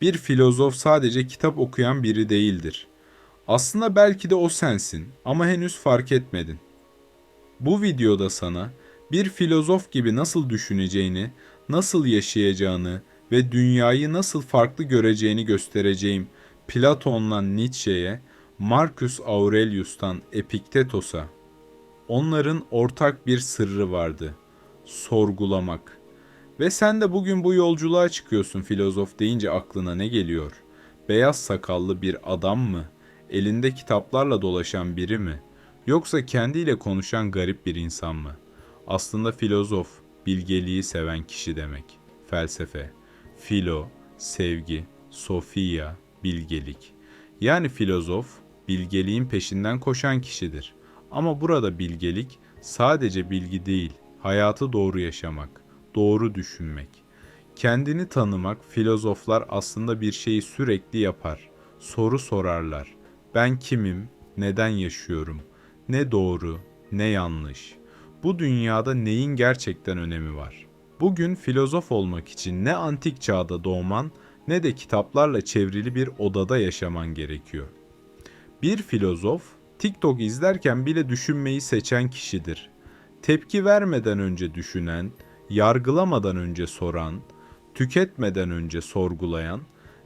Bir filozof sadece kitap okuyan biri değildir. Aslında belki de o sensin ama henüz fark etmedin. Bu videoda sana bir filozof gibi nasıl düşüneceğini, nasıl yaşayacağını ve dünyayı nasıl farklı göreceğini göstereceğim. Platon'dan Nietzsche'ye, Marcus Aurelius'tan Epiktetos'a. Onların ortak bir sırrı vardı. Sorgulamak. Ve sen de bugün bu yolculuğa çıkıyorsun filozof deyince aklına ne geliyor? Beyaz sakallı bir adam mı? Elinde kitaplarla dolaşan biri mi? Yoksa kendiyle konuşan garip bir insan mı? Aslında filozof, bilgeliği seven kişi demek. Felsefe, filo, sevgi, sofia, bilgelik. Yani filozof, bilgeliğin peşinden koşan kişidir. Ama burada bilgelik sadece bilgi değil, hayatı doğru yaşamak, doğru düşünmek. Kendini tanımak, filozoflar aslında bir şeyi sürekli yapar. Soru sorarlar. Ben kimim? Neden yaşıyorum? Ne doğru, ne yanlış? Bu dünyada neyin gerçekten önemi var? Bugün filozof olmak için ne antik çağda doğman ne de kitaplarla çevrili bir odada yaşaman gerekiyor. Bir filozof TikTok izlerken bile düşünmeyi seçen kişidir. Tepki vermeden önce düşünen, yargılamadan önce soran, tüketmeden önce sorgulayan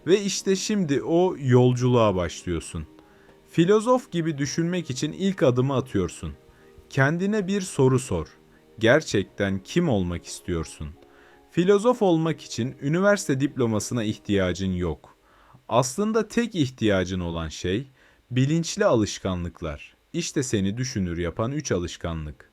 ve işte şimdi o yolculuğa başlıyorsun. Filozof gibi düşünmek için ilk adımı atıyorsun. Kendine bir soru sor. Gerçekten kim olmak istiyorsun? Filozof olmak için üniversite diplomasına ihtiyacın yok. Aslında tek ihtiyacın olan şey bilinçli alışkanlıklar. İşte seni düşünür yapan üç alışkanlık.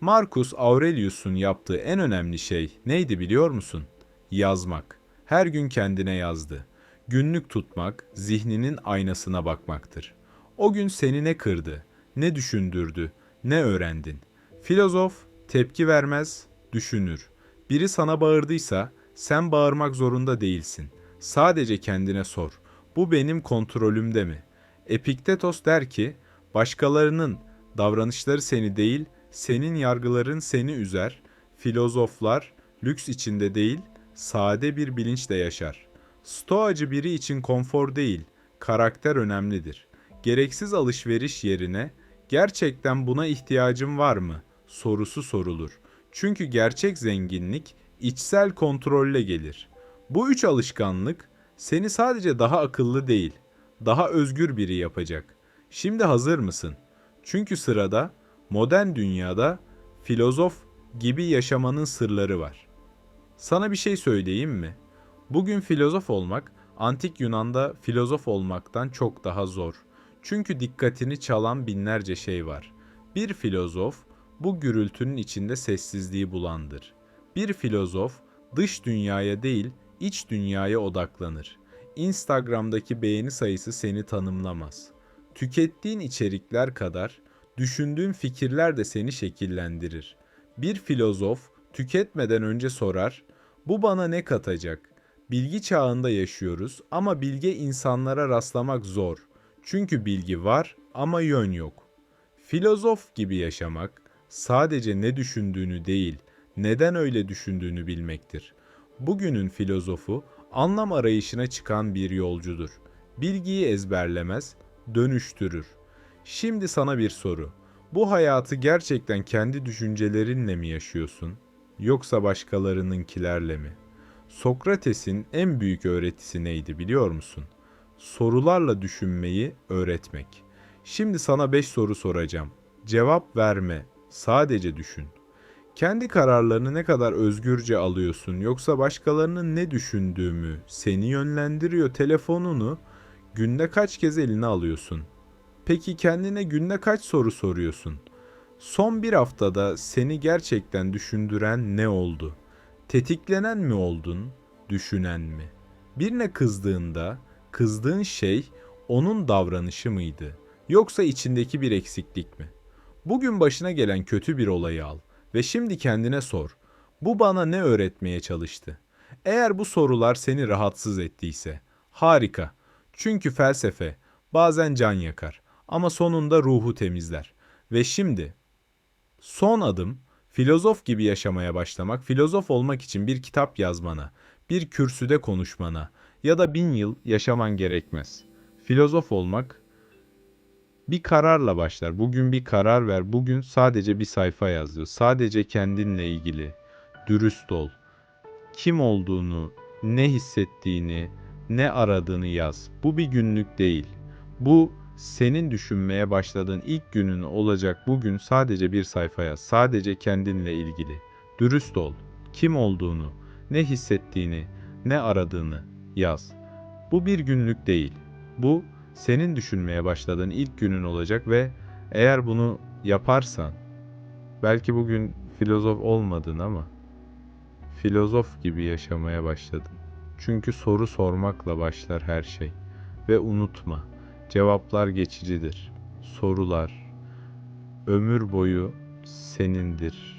Marcus Aurelius'un yaptığı en önemli şey neydi biliyor musun? Yazmak. Her gün kendine yazdı. Günlük tutmak, zihninin aynasına bakmaktır. O gün seni ne kırdı, ne düşündürdü, ne öğrendin? Filozof tepki vermez, düşünür. Biri sana bağırdıysa sen bağırmak zorunda değilsin. Sadece kendine sor. Bu benim kontrolümde mi? Epiktetos der ki, başkalarının davranışları seni değil, senin yargıların seni üzer. Filozoflar lüks içinde değil, sade bir bilinçle yaşar. Stoacı biri için konfor değil, karakter önemlidir. Gereksiz alışveriş yerine gerçekten buna ihtiyacım var mı sorusu sorulur. Çünkü gerçek zenginlik içsel kontrolle gelir. Bu üç alışkanlık seni sadece daha akıllı değil, daha özgür biri yapacak. Şimdi hazır mısın? Çünkü sırada modern dünyada filozof gibi yaşamanın sırları var. Sana bir şey söyleyeyim mi? Bugün filozof olmak antik Yunan'da filozof olmaktan çok daha zor. Çünkü dikkatini çalan binlerce şey var. Bir filozof bu gürültünün içinde sessizliği bulandır. Bir filozof dış dünyaya değil, iç dünyaya odaklanır. Instagram'daki beğeni sayısı seni tanımlamaz. Tükettiğin içerikler kadar düşündüğün fikirler de seni şekillendirir. Bir filozof tüketmeden önce sorar, bu bana ne katacak? Bilgi çağında yaşıyoruz ama bilge insanlara rastlamak zor. Çünkü bilgi var ama yön yok. Filozof gibi yaşamak sadece ne düşündüğünü değil, neden öyle düşündüğünü bilmektir. Bugünün filozofu anlam arayışına çıkan bir yolcudur. Bilgiyi ezberlemez, dönüştürür. Şimdi sana bir soru. Bu hayatı gerçekten kendi düşüncelerinle mi yaşıyorsun yoksa başkalarınınkilerle mi? Sokrates'in en büyük öğretisi neydi biliyor musun? Sorularla düşünmeyi öğretmek. Şimdi sana 5 soru soracağım. Cevap verme, sadece düşün. Kendi kararlarını ne kadar özgürce alıyorsun yoksa başkalarının ne düşündüğümü seni yönlendiriyor telefonunu günde kaç kez eline alıyorsun? Peki kendine günde kaç soru soruyorsun? Son bir haftada seni gerçekten düşündüren ne oldu? Tetiklenen mi oldun, düşünen mi? Birine kızdığında kızdığın şey onun davranışı mıydı yoksa içindeki bir eksiklik mi? Bugün başına gelen kötü bir olayı al ve şimdi kendine sor. Bu bana ne öğretmeye çalıştı? Eğer bu sorular seni rahatsız ettiyse, harika. Çünkü felsefe bazen can yakar ama sonunda ruhu temizler. Ve şimdi son adım filozof gibi yaşamaya başlamak, filozof olmak için bir kitap yazmana, bir kürsüde konuşmana ya da bin yıl yaşaman gerekmez. Filozof olmak bir kararla başlar. Bugün bir karar ver. Bugün sadece bir sayfa yaz diyor. Sadece kendinle ilgili. Dürüst ol. Kim olduğunu, ne hissettiğini, ne aradığını yaz. Bu bir günlük değil. Bu senin düşünmeye başladığın ilk günün olacak bugün sadece bir sayfa yaz. Sadece kendinle ilgili. Dürüst ol. Kim olduğunu, ne hissettiğini, ne aradığını yaz. Bu bir günlük değil. Bu senin düşünmeye başladığın ilk günün olacak ve eğer bunu yaparsan belki bugün filozof olmadın ama filozof gibi yaşamaya başladın. Çünkü soru sormakla başlar her şey ve unutma cevaplar geçicidir. Sorular ömür boyu senindir.